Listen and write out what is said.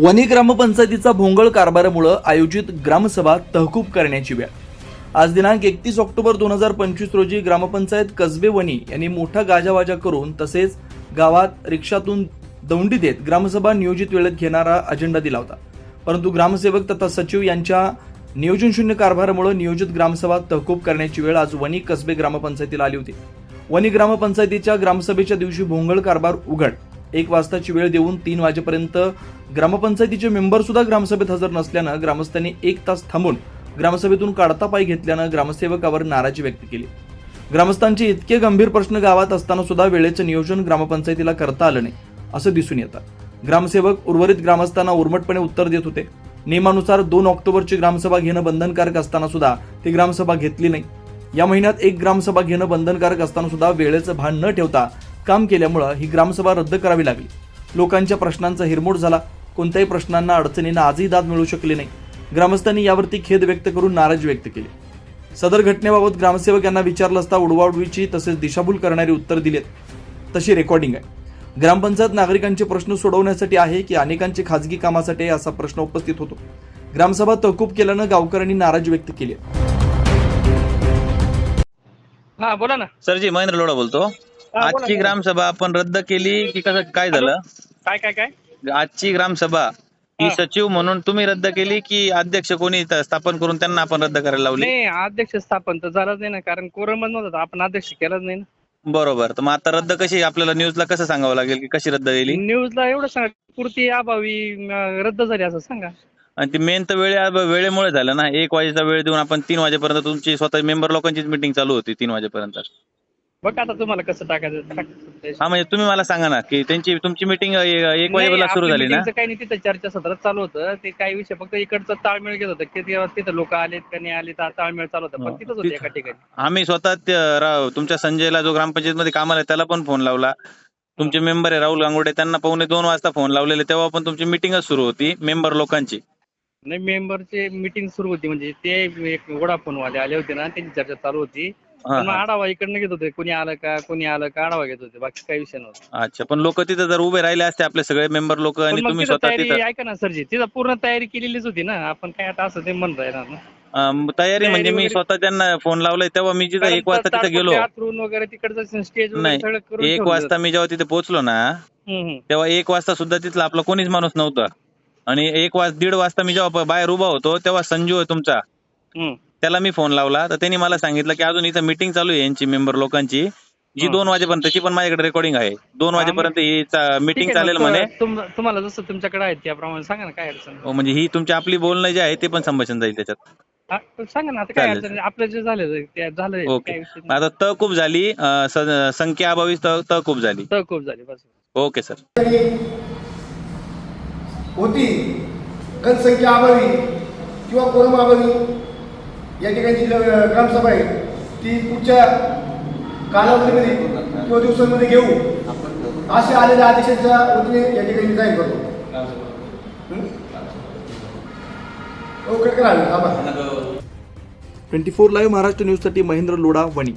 वणी ग्रामपंचायतीचा भोंगळ कारभारामुळं आयोजित ग्रामसभा तहकूब करण्याची वेळ. आज दिनांक एकतीस ऑक्टोबर दोन हजार पंचवीस रोजी ग्रामपंचायत कसबे वणी यांनी मोठा गाजावाजा करून तसेच गावात रिक्षातून दौंडी देत ग्रामसभा नियोजित वेळेत घेणारा अजेंडा दिला होता. परंतु ग्रामसेवक तथा सचिव यांच्या नियोजनशून्य कारभारामुळे नियोजित ग्रामसभा तहकूब करण्याची वेळ आज वणी कसबे ग्रामपंचायतीला आली होती. वणी ग्रामपंचायतीच्या ग्रामसभेच्या दिवशी भोंगळ कारभार उघड एक वाजताची वेळ देऊन तीन वाजेपर्यंत ग्रामपंचायतीचे मेंबर सुद्धा ग्रामसभेत हजर नसल्यानं ग्रामस्थांनी एक तास थांबून ग्रामसभेतून काढता पाय घेतल्यानं ग्रामसेवकावर नाराजी व्यक्त केली. ग्रामस्थांचे इतके गंभीर प्रश्न गावात असताना सुद्धा वेळेचं नियोजन ग्रामपंचायतीला करता आलं नाही असं दिसून येतं. ग्रामसेवक उर्वरित ग्रामस्थांना उर्मटपणे उत्तर देत होते. नियमानुसार दोन ऑक्टोबरची ग्रामसभा घेणं बंधनकारक असताना सुद्धा ती ग्रामसभा घेतली नाही. या महिन्यात एक ग्रामसभा घेणं बंधनकारक असताना सुद्धा वेळेचं भान न ठेवता काम केल्यामुळं ही ग्रामसभा रद्द करावी लागली. लोकांच्या प्रश्नांचा हिरमोड झाला. कोणत्याही प्रश्नांना अडचणींना आजही दाद मिळू शकली नाही. ग्रामस्थांनी यावरती खेद व्यक्त करून नाराजी व्यक्त केली. सदर घटनेबाबत ग्रामसेवक यांना विचारलं असता उडवाउडवीची तसेच दिशाभूल करणारी उत्तर दिलेत. तशी रेकॉर्डिंग आहे. ग्रामपंचायत नागरिकांचे प्रश्न सोडवण्यासाठी आहे की अनेकांचे खाजगी कामासाठी असा प्रश्न उपस्थित होतो. ग्रामसभा तहकूब केल्यानं गावकऱ्यांनी नाराजी व्यक्त केली. हा बोला ना. सरजी महेंद्र लोढा बोलतो. बोला आजची. ग्रामसभा आपण रद्द केली की कसं काय झालं? काय काय काय? आजची ग्रामसभा ही हा. सचिव म्हणून तुम्ही रद्द केली की अध्यक्ष कोणी इथं स्थापन करून त्यांना आपण रद्द करायला लावली? नाही अध्यक्ष स्थापन तर झालंच नाही ना कारण कोरमच नव्हता आपण अध्यक्ष केलाच नाही ना. बरोबर तर मग आता रद्द कशी आपल्याला न्यूजला कसं सांगावं लागेल की कशी रद्द केली? न्यूजला एवढं सांगा पुरती अभावी अं, रद्द झाली असं सांगा. आणि ती मेन तर वेळे वेळेमुळे झालं ना. एक वाजेचा वेळ देऊन आपण तीन वाजेपर्यंत तुमची स्वतः मेंबर लोकांचीच मिटिंग चालू होती तीन वाजेपर्यंत. बघ आता तुम्हाला कसं टाकायचं टाक- हा म्हणजे तुम्ही मला सांगा ना की त्यांची तुमची मिटिंग एक वाजेला नाही, सुरू झाली ना? काही नाही तिथं चर्चा सत्रात चालू होतं. ते काही विषय फक्त इकडचं ताळमेळ घेत होतं. की तेव्हा तिथं लोक आलेत का नाही आले ताळमेळ चालू होतं. हा. पण तिथंच होते तिथं- एका ठिकाणी. आम्ही स्वतः त्या रा- तुमच्या संजयला जो ग्रामपंचायत मध्ये कामाला आहे त्याला पण फोन लावला. तुमचे मेंबर आहे राहुल गांगुडे त्यांना पावणे दोन वाजता फोन लावलेले. तेव्हा पण तुमची मिटिंगच सुरू होती मेंबर लोकांची. नाही मेंबरची मीटिंग सुरू होती. म्हणजे ते एक वडाफोन वाले आले होते ना त्यांची चर्चा चालू होती. हा, पण मग हा. आढावा इकडनं घेत होते. कोणी आलं का कोणी आलं का आढावा घेत होते. बाकी काही विषय नव्हता. अच्छा पण लोक तिथे जर उभे राहिले असते आपले सगळे मेंबर लोक आणि मग तुम्ही तिथं स्वतः तयारी तिथं ऐका ना सरजी. तिथं पूर्ण तयारी केलेलीच होती ना. आपण काय आता असं ते म्हणता येणार ना. अं, तयारी म्हणजे मी स्वतः त्यांना फोन लावलाय. तेव्हा मी जिथं एक वाजता तिथे गेलो. आतरून वगैरे तिकडचं स्टेज वगैरे नाही सगळं करून एक ठेवलं. वाजता मी जेव्हा तिथे पोहोचलो ना होतं. हम्म, हम्म. तेव्हा एक वाजता सुद्धा तिथला आपला कोणीच माणूस नव्हता. आणि एक वाज दीड वाजता मी जेव्हा बाहेर उभा होतो तेव्हा संजू आहे तुमचा. हम्म. त्याला मी फोन लावला. तर त्यांनी मला सांगितलं की अजून इथं मीटिंग चालू आहे यांची मेंबर लोकांची. जी. दोन वाजेपर्यंत त्याची पण माझ्याकडे रेकॉर्डिंग आहे. दोन वाजेपर्यंत ही मीटिंग चालेल म्हणे. तुम- तुम्हाला जसं तुमच्याकडे आहे त्याप्रमाणे सांगा ना काय अडचण. हो, म्हणजे ही तुमची आपली बोलणं जे आहे ते पण संभाषण जाईल त्याच्यात. हा, सांगा ना आता काय चालेल. अडचण नाही. आपलं जे झालं ते झालं ओके. काय विषय नाही. आता तहकूब झाली अं, स- संख्या अभावी त- तहकूब झाली. तर खूप झाली बस. Okay sir. होती गणसंख्या अभावी किंवा कोरम अभावी. या ठिकाणी ग्रामसभा आहे ती पुढच्या कालावधीमध्ये किंवा दिवसांमध्ये घेऊ. असे आलेल्या आदेशाच्या वतीने या ठिकाणी जाहीर करतो. ओके करा आभार ट्वेंटी फोर लाईव्ह महाराष्ट्र न्यूजसाठी महेंद्र लोढा वणी.